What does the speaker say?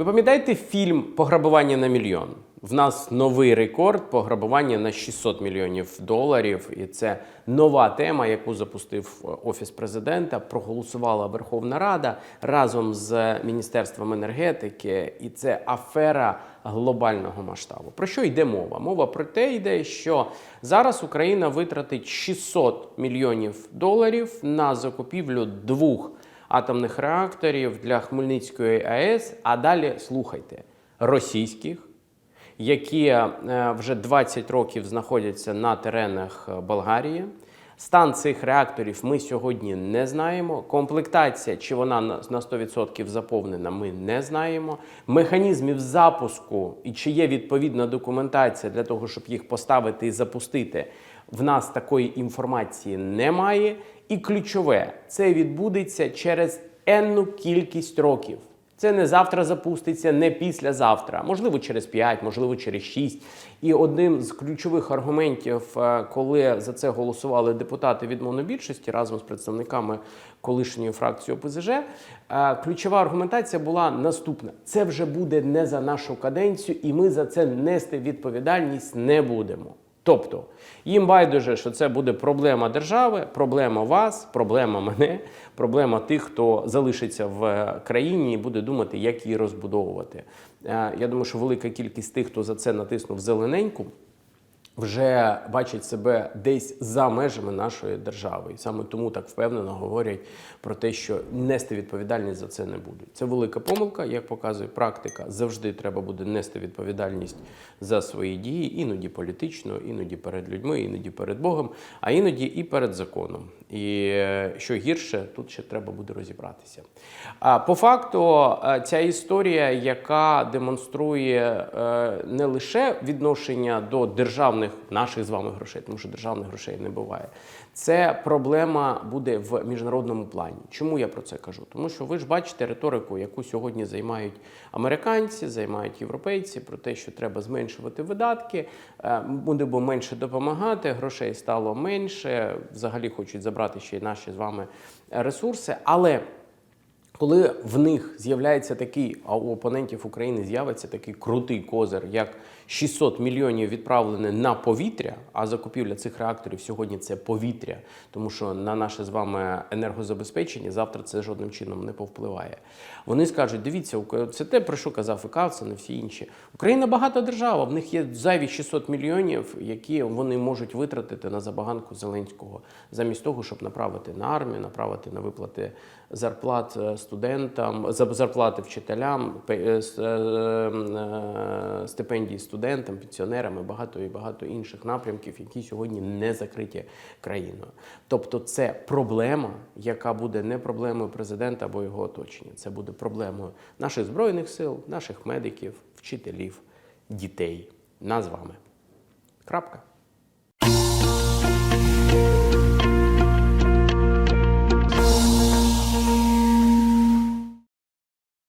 Ви пам'ятаєте фільм Пограбування на мільйон? В нас новий рекорд пограбування на 600 мільйонів доларів, і це нова тема, яку запустив е, офіс президента. Проголосувала Верховна Рада разом з Міністерством енергетики, і це афера глобального масштабу. Про що йде мова? Мова про те йде, що зараз Україна витратить 600 мільйонів доларів на закупівлю двох атомних реакторів для Хмельницької АЕС. А далі слухайте російських, які е, вже 20 років знаходяться на теренах е, Болгарії. Стан цих реакторів ми сьогодні не знаємо. Комплектація, чи вона на на 100% заповнена, ми не знаємо. Механізмів запуску і чи є відповідна документація для того, щоб їх поставити і запустити, в нас такої інформації немає. І ключове, це відбудеться через енну кількість років. Це не завтра запуститься, не післязавтра, можливо, через 5, можливо, через 6. І одним з ключових аргументів, е, коли за це голосували депутати від монобільшості разом з представниками колишньої фракції ОПЗЖ, е, ключова аргументація була наступна: це вже буде не за нашу каденцію, і ми за це нести відповідальність не будемо. Тобто їм байдуже, що це буде проблема держави, проблема вас, проблема мене, проблема тих, хто залишиться в країні і буде думати, як її розбудовувати. Е, Я думаю, що велика кількість тих, хто за це натиснув зелененьку, вже бачать себе десь за межами нашої держави, і саме тому так впевнено говорять про те, що нести відповідальність за це не будуть. Це велика помилка, як показує практика. Завжди треба буде нести відповідальність за свої дії, іноді політично, іноді перед людьми, іноді перед Богом, а іноді і перед законом. І е, що гірше, тут ще треба буде розібратися. А по факту, е, ця історія, яка демонструє е, не лише відношення до державних наших з вами грошей, тому що державних грошей не буває. Це проблема буде в міжнародному плані. Чому я про це кажу? Тому що ви ж бачите риторику, яку сьогодні займають американці, займають європейці, про те, що треба зменшувати видатки, е, будемо менше допомагати, грошей стало менше. Взагалі хочуть забрати ще й наші з вами ресурси. Але коли в них з'являється такий, а у опонентів України з'явиться такий крутий козир, як 600 мільйонів відправлене на повітря, а закупівля цих реакторів сьогодні це повітря, тому що на наше з вами енергозабезпечення завтра це жодним чином не повпливає. Вони скажуть: дивіться, це те, про що казав і Кавцин, і всі інші. Україна багата держава, в них є зайві 600 мільйонів, які вони можуть витратити на забаганку Зеленського, замість того, щоб направити на армію, направити на виплати зарплат е, студентам, зарплати вчителям, е, е, е, стипендії студентам, пенсіонерам і багато і багато інших напрямків, які сьогодні не закриті країною. Тобто, це проблема, яка буде не проблемою президента або його оточення. Це буде проблемою наших збройних сил, наших медиків, вчителів, дітей. Нас з вами. Крапка.